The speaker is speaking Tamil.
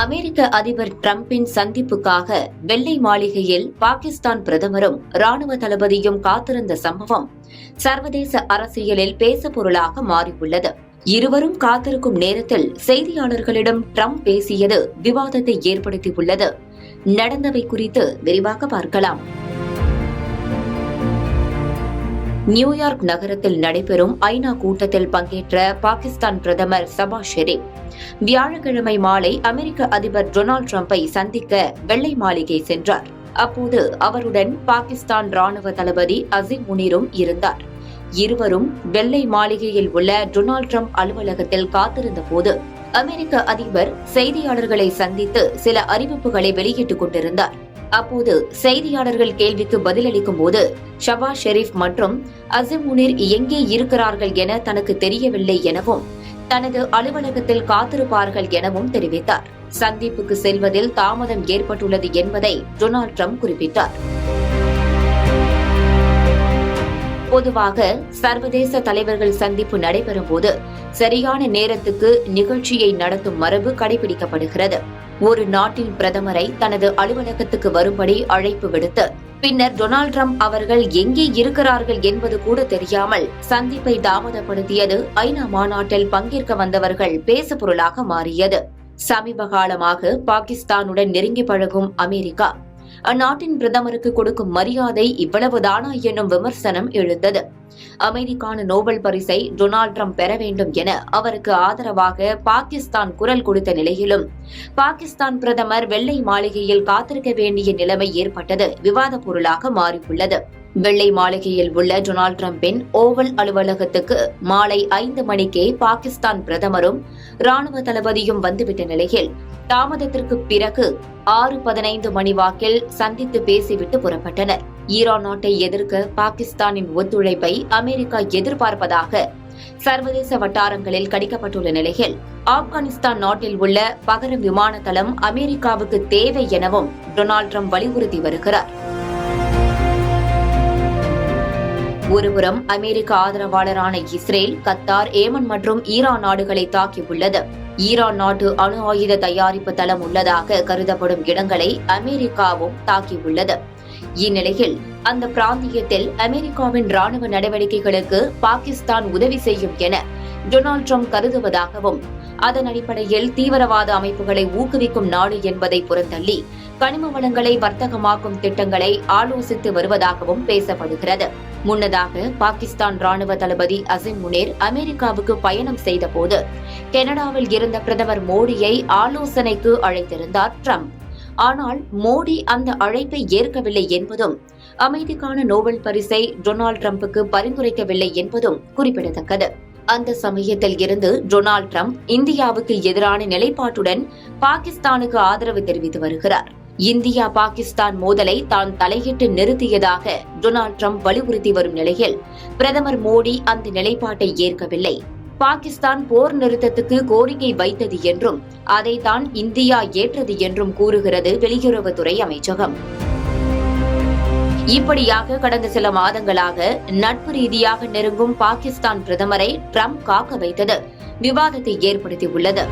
அமெரிக்க அதிபர் டிரம்பின் சந்திப்புக்காக வெள்ளை மாளிகையில் பாகிஸ்தான் பிரதமரும் ராணுவ தளபதியும் காத்திருந்த சம்பவம் சர்வதேச அரசியலில் பேசப்பொருளாக மாறியுள்ளது. இருவரும் காத்திருக்கும் நேரத்தில் செய்தியாளர்களிடம் ட்ரம்ப் பேசியது விவாதத்தை ஏற்படுத்தியுள்ளது. நடந்தவை குறித்து விரிவாக பார்க்கலாம். நியூயார்க் நகரத்தில் நடைபெறும் ஐநா கூட்டத்தில் பங்கேற்ற பாகிஸ்தான் பிரதமர் சபா ஷெரீப். வியாழக்கிழமை மாலை அமெரிக்க அதிபர் டொனால்டு டிரம்பை சந்திக்க வெள்ளை மாளிகை சென்றார். அப்போது அவருடன் பாகிஸ்தான் ராணுவ தளபதி அசிம் முனீரும் இருந்தார். இருவரும் வெள்ளை மாளிகையில் உள்ள டொனால்டு ட்ரம்ப் அலுவலகத்தில் காத்திருந்த போது அமெரிக்க அதிபர் செய்தியாளர்களை சந்தித்து சில அறிவிப்புகளை வெளியிட்டுக் கொண்டிருந்தார். அப்போது செய்தியாளர்கள் கேள்விக்கு பதிலளிக்கும் போது ஷபா ஷெரீப் மற்றும் அசிம் முனிர் எங்கே இருக்கிறார்கள் என தனக்கு தெரியவில்லை எனவும் தனது அலுவலகத்தில் காத்திருப்பார்கள் எனவும் தெரிவித்தார். சந்திப்புக்கு செல்வதில் தாமதம் ஏற்பட்டுள்ளது என்பதை டொனால்ட் ட்ரம்ப் குறிப்பிட்டார். பொதுவாக சர்வதேச தலைவர்கள் சந்திப்பு நடைபெறும் போது சரியான நேரத்துக்கு நிகழ்ச்சியை நடத்தும் மரபு கடைபிடிக்கப்படுகிறது. ஒரு நாட்டின் பிரதமரை தனது அலுவலகத்துக்கு வரும்படி அழைப்பு விடுத்து பின்னர் டொனால்ட் ட்ரம்ப் அவர்கள் எங்கே இருக்கிறார்கள் என்பது கூட தெரியாமல் சந்திப்பை தாமதப்படுத்தியது ஐநா மாநாட்டில் பங்கேற்க வந்தவர்கள் பேசுபொருளாக மாறியது. சமீப காலமாக பாகிஸ்தானுடன் நெருங்கி பழகும் அமெரிக்கா அந்நாட்டின் பிரதமருக்கு கொடுக்கும் மரியாதை இவ்வளவுதானா என்னும் விமர்சனம் எழுந்தது. அமைதிக்கான நோபல் பரிசை டொனால்ட் ட்ரம்ப் பெற வேண்டும் என அவருக்கு ஆதரவாக பாகிஸ்தான் குரல் கொடுத்த நிலையிலும் பாகிஸ்தான் பிரதமர் வெள்ளை மாளிகையில் காத்திருக்க வேண்டிய நிலைமை ஏற்பட்டது விவாத பொருளாக மாறியுள்ளது. வெள்ளை மாளிகையில் உள்ள டொனால்டு டிரம்பின் ஓவல் அலுவலகத்துக்கு மாலை ஐந்து மணிக்கே பாகிஸ்தான் பிரதமரும் ராணுவ தளபதியும் வந்துவிட்ட நிலையில் தாமதத்திற்கு பிறகு ஆறு பதினைந்து மணி வாக்கில் சந்தித்து பேசிவிட்டு புறப்பட்டனர். ஈரான் நாட்டை எதிர்க்க பாகிஸ்தானின் ஒத்துழைப்பை அமெரிக்கா எதிர்பார்ப்பதாக சர்வதேச வட்டாரங்களில் கடிக்கப்பட்டுள்ள நிலையில் ஆப்கானிஸ்தான் நாட்டில் உள்ள பகரம் விமான தளம் அமெரிக்காவுக்கு தேவை எனவும் டொனால்டு ட்ரம்ப் வலியுறுத்தி வருகிறார். ஒருபுறம் அமெரிக்க ஆதரவாளரான இஸ்ரேல் கத்தார் ஏமன் மற்றும் ஈரான் நாடுகளை தாக்கியுள்ளது. ஈரான் நாட்டு அணு ஆயுத தயாரிப்பு தளம் உள்ளதாக கருதப்படும் இடங்களை அமெரிக்காவும் தாக்கியுள்ளது. இந்நிலையில் அந்த பிராந்தியத்தில் அமெரிக்காவின் ராணுவ நடவடிக்கைகளுக்கு பாகிஸ்தான் உதவி செய்யும் என டொனால்ட் ட்ரம்ப் கருதுவதாகவும் அதன் அடிப்படையில் தீவிரவாத அமைப்புகளை ஊக்குவிக்கும் நாடு என்பதை புறந்தள்ளி கனிம வளங்களை வர்த்தகமாக்கும் திட்டங்களை ஆலோசித்து வருவதாகவும் பேசப்படுகிறது. முன்னதாக பாகிஸ்தான் ராணுவ தளபதி அசிம் முனேர் அமெரிக்காவுக்கு பயணம் செய்தபோது கனடாவில் இருந்த பிரதமர் மோடியை ஆலோசனைக்கு அழைத்திருந்தார் ட்ரம்ப். ஆனால் மோடி அந்த அழைப்பை ஏற்கவில்லை என்பதும் அமைதிக்கான நோபல் பரிசை டொனால்டு டிரம்புக்கு பரிந்துரைக்கவில்லை என்பதும் குறிப்பிடத்தக்கது. அந்த சமயத்தில் இருந்து டொனால்ட் ட்ரம்ப் இந்தியாவுக்கு எதிரான நிலைப்பாட்டுடன் பாகிஸ்தானுக்கு ஆதரவு தெரிவித்து வருகிறார். இந்தியா பாகிஸ்தான் மோதலை தான் தலையிட்டு நிறுத்தியதாக டொனால்ட் ட்ரம்ப் வலியுறுத்தி வரும் நிலையில் பிரதமர் மோடி அந்த நிலைப்பாட்டை ஏற்கவில்லை. பாகிஸ்தான் போர் நிறுத்தத்துக்கு கோரிக்கை வைத்தது என்றும் அதை தான் இந்தியா ஏற்றது என்றும் கூறுகிறது வெளியுறவுத்துறை அமைச்சகம். இப்படியாக கடந்த சில மாதங்களாக நட்பு ரீதியாக நெருங்கும் பாகிஸ்தான் பிரதமரை ட்ரம்ப் காக்க வைத்தது. விவாதத்தை ஏற்படுத்தியுள்ளது.